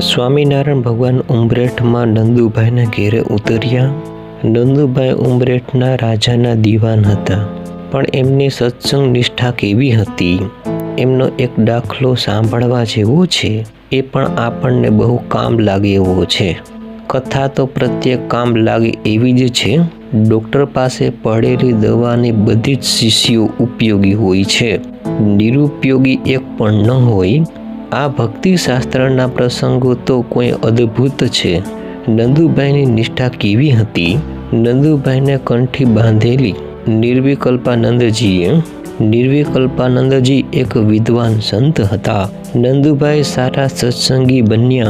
સ્વામિનારાયણ ભગવાન ઉંબરેઠમાં નંદુભાઈના ઘેરે ઉતર્યા. નંદુભાઈ ઉમરેઠના રાજાના દીવાન હતા, પણ એમની સત્સંગ નિષ્ઠા કેવી હતી? એમનો એક દાખલો સાંભળવા જેવો છે, એ પણ આપણને બહુ કામ લાગે એવો છે. કથા તો પ્રત્યેક કામ લાગે એવી જ છે. ડૉક્ટર પાસે પડેલી દવાની બધી જ શીશીઓ ઉપયોગી હોય છે. નિરુપયોગી એક પણ ન હોય આ ભક્તિશાસ્ત્રના પ્રસંગો તો કોઈ અદ્ભુત છે. નંદુભાઈની નિષ્ઠા કેવી હતી? નંદુભાઈને કંઠી બાંધેલી નિર્વિકલ્પાનંદજીએ. નિર્વિકલ્પાનંદજી એક વિદ્વાન સંત હતા. નંદુભાઈ સારા સત્સંગી બન્યા,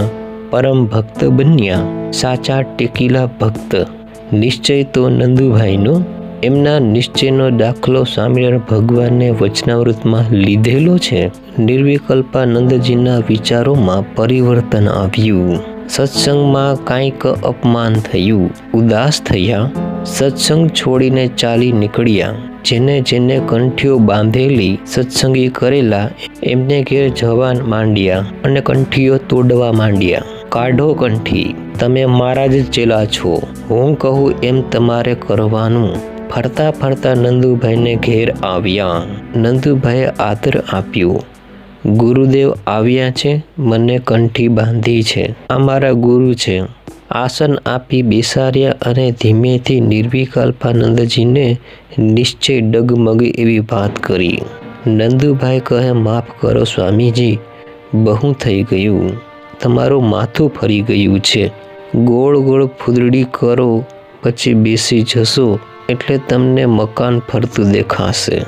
પરમ ભક્ત બન્યા. સાચા ટેકીલા ભક્ત. નિશ્ચય તો નંદુભાઈનો એમના નિશ્ચયનો દાખલો સ્વામિનારાયણ ભગવાનને વચનાવૃતમાં લીધેલો છે. નિર્વિકલ્પાનંદજીના વિચારોમાં પરિવર્તન આવ્યું. સત્સંગમાં કાંઈક અપમાન થયું. ઉદાસ થયા. સત્સંગ છોડીને ચાલી નીકળ્યા. જેને જેને કંઠીઓ બાંધેલી સત્સંગી કરેલા, એમને ઘેર જવા માંડ્યા અને કંઠીઓ તોડવા માંડ્યા. કાઢો કંઠી. તમે મારા જ ચેલા છો. હું કહું એમ તમારે કરવાનું. ફરતા ફરતા નંદુભાઈને ઘેર આવ્યા. નંદુભાઈએ આદર આપ્યો, ગુરુદેવ આવ્યા છે, મને કંઠી બાંધી છે. આ મારા ગુરુ છે. આસન આપી બેસાડ્યા અને ધીમેથી નિર્વિકલ્પાનંદજીને નિશ્ચય ડગમગી એવી વાત કરી. નંદુભાઈ કહે, માફ કરો સ્વામીજી, બહુ થઈ ગયું. તમારું માથું ફરી ગયું છે. ગોળ ગોળ ફૂદડી કરો, પછી બેસી જશો. એટલે તમને મકાન ફરતું દેખાશે.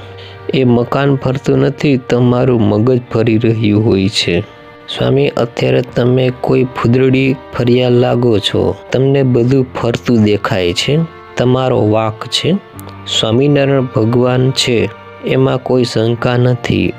એ મકાન ફરતું નથી, તમારું મગજ ફરી રહ્યું હોય છે. સ્વામી, અત્યારે તમે કોઈ ફૂદડી ફર્યા લાગો છો? તમને બધું ફરતું દેખાય છે. તમારો વાક છે. સ્વામિનારાયણ ભગવાન છે. એમાં કોઈ શંકા નથી.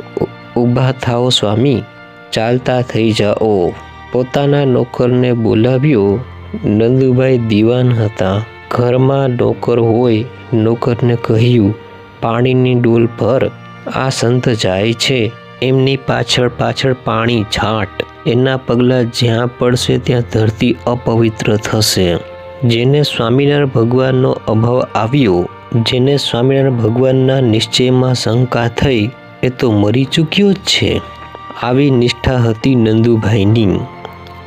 ઊભા થાઓ સ્વામી. ચાલતા થઈ જાઓ. પોતાના નોકરને બોલાવ્યો. નંદુભાઈ દીવાન હતા. ઘરમાં નોકર હોય નોકરને કહ્યું, પાણીની ડોલ પર આ સંત જાય છે. એમની પાછળ પાછળ પાણી છાંટ. એના પગલાં જ્યાં પડશે ત્યાં ધરતી અપવિત્ર થશે. જેને સ્વામિનારાયણ ભગવાનનો અભાવ આવ્યો, જેને સ્વામિનારાયણ ભગવાનના નિશ્ચયમાં શંકા થઈ, એ તો મરી ચૂક્યો જ છે. આવી નિષ્ઠા હતી નંદુભાઈની.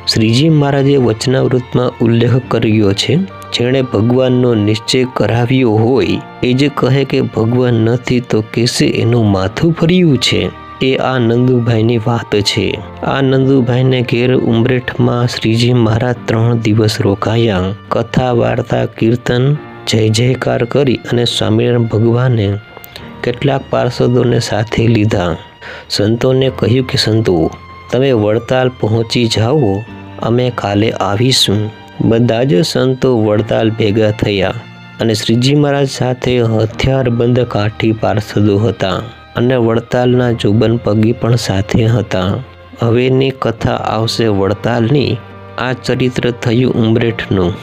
શ્રીજી મહારાજે વચનાવૃતમાં ઉલ્લેખ કર્યો છે જેણે ભગવાનનો નિશ્ચય કરાવ્યો હોય, એ જે કહે કે ભગવાન નથી તો કેસે એનું માથું ફર્યું છે? એ આ નંદુભાઈની વાત છે. આ નંદુભાઈને ઘેર ઉમરેઠમાં શ્રીજી મહારાજ ત્રણ દિવસ રોકાયા. કથા, વાર્તા, કીર્તન, જય જયકાર કરી અને સ્વામિનારાયણ ભગવાને કેટલાક પાર્ષદોને સાથે લીધા. સંતોને કહ્યું કે, સંતો, તમે વડતાલ પહોંચી જાઓ. અમે કાલે આવીશું. બધા જ સંતો વડતાલ ભેગા થયા અને શ્રીજી મહારાજ સાથે હથિયારબંધ કાઠી પાર્ષદો હતા અને વડતાલના જુબન પગી પણ સાથે હતા. હવેની કથા આવશે વડતાલની. આ ચરિત્ર થયું ઉમરેઠનું.